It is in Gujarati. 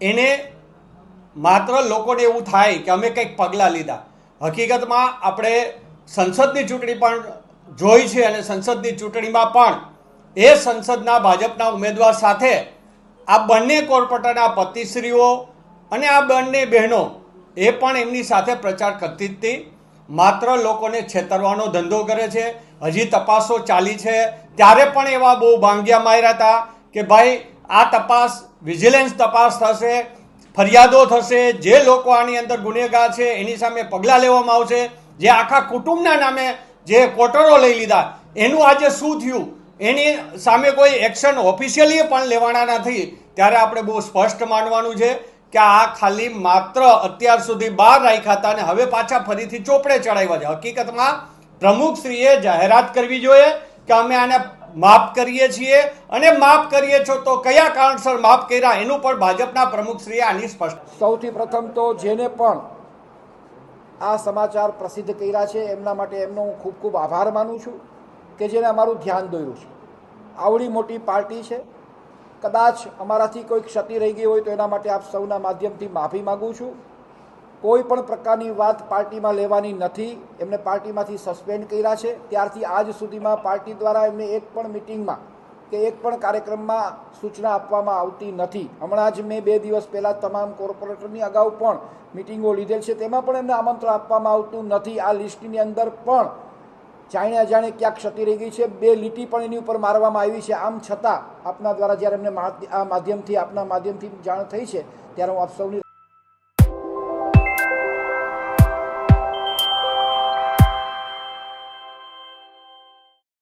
એને માત્ર લોકોને એવું થાય કે અમે કંઈક પગલાં લીધા. હકીકતમાં આપણે સંસદની ચૂંટણી પણ જોઈ છે અને સંસદની ચૂંટણીમાં પણ એ સંસદના ભાજપના ઉમેદવાર સાથે આ બંને કોર્પોરેટરના પતિશ્રીઓ અને આ બંને બહેનો એ પણ એમની સાથે પ્રચાર કરતી હતી. માત્ર લોકોને છેતરવાનો ધંધો કરે છે. હજી તપાસો ચાલી છે. ત્યારે પણ એવા બહુ ભાંગ્યા માર્યા હતા કે ભાઈ આ તપાસ, વિજિલન્સ તપાસ થશે, ફરિયાદો થશે, જે લોકો આની અંદર ગુનેગાર છે, એની સામે પગલાં લેવામાં આવશે, જે આખા કુટુંબના નામે જે કોટરો લઈ લીધા, એનું આજે શું થયું? એની સામે કોઈ એક્શન ઓફિશિયલી પણ લેવાના નથી. ત્યારે આપણે બહુ સ્પષ્ટ માનવાનું છે કે આ ખાલી માત્ર અત્યાર સુધી બહાર રાખ્યા હતા અને હવે પાછા ફરીથી ચોપડે ચડાવ્યા છે. હકીકતમાં પ્રમુખશ્રીએ જાહેરાત કરવી જોઈએ કે અમે આને માફ કરીએ છીએ અને માફ કરીએ છો તો કયા કારણસર માફ કર્યા એનું પણ ભાજપના પ્રમુખશ્રીએ આની સ્પષ્ટ સૌથી પ્રથમ તો જેને પણ આ સમાચાર પ્રસિદ્ધ કર્યા છે એમના માટે એમનો હું ખૂબ ખૂબ આભાર માનું છું કે જેને અમારું ધ્યાન દોર્યું છે. આવડી મોટી પાર્ટી છે. કદાચ અમારાથી કોઈ ક્ષતિ રહી ગઈ હોય તો એના માટે આપ સૌના માધ્યમથી માફી માગું છું. કોઈ પણ પ્રકારની વાત પાર્ટીમાં લેવાની નથી. એમને પાર્ટીમાંથી સસ્પેન્ડ કર્યા છે. ત્યારથી આજ સુધીમાં પાર્ટી દ્વારા એમને એક પણ મિટિંગમાં કે એક પણ કાર્યક્રમમાં સૂચના આપવામાં આવતી નથી. હમણાં જ મેં બે દિવસ પહેલાં તમામ કોર્પોરેટરની અગાઉ પણ મિટિંગો લીધેલ છે. તેમાં પણ એમને આમંત્રણ આપવામાં આવતું નથી. આ લિસ્ટની અંદર પણ જાણે અજાણે ક્યાંક ક્ષતિ રહી ગઈ છે. બે લીટી પણ એની ઉપર મારવામાં આવી છે. આમ છતાં આપના દ્વારા જ્યારે એમને આ માધ્યમથી, આપના માધ્યમથી જાણ થઈ છે, ત્યારે હું આપ સૌની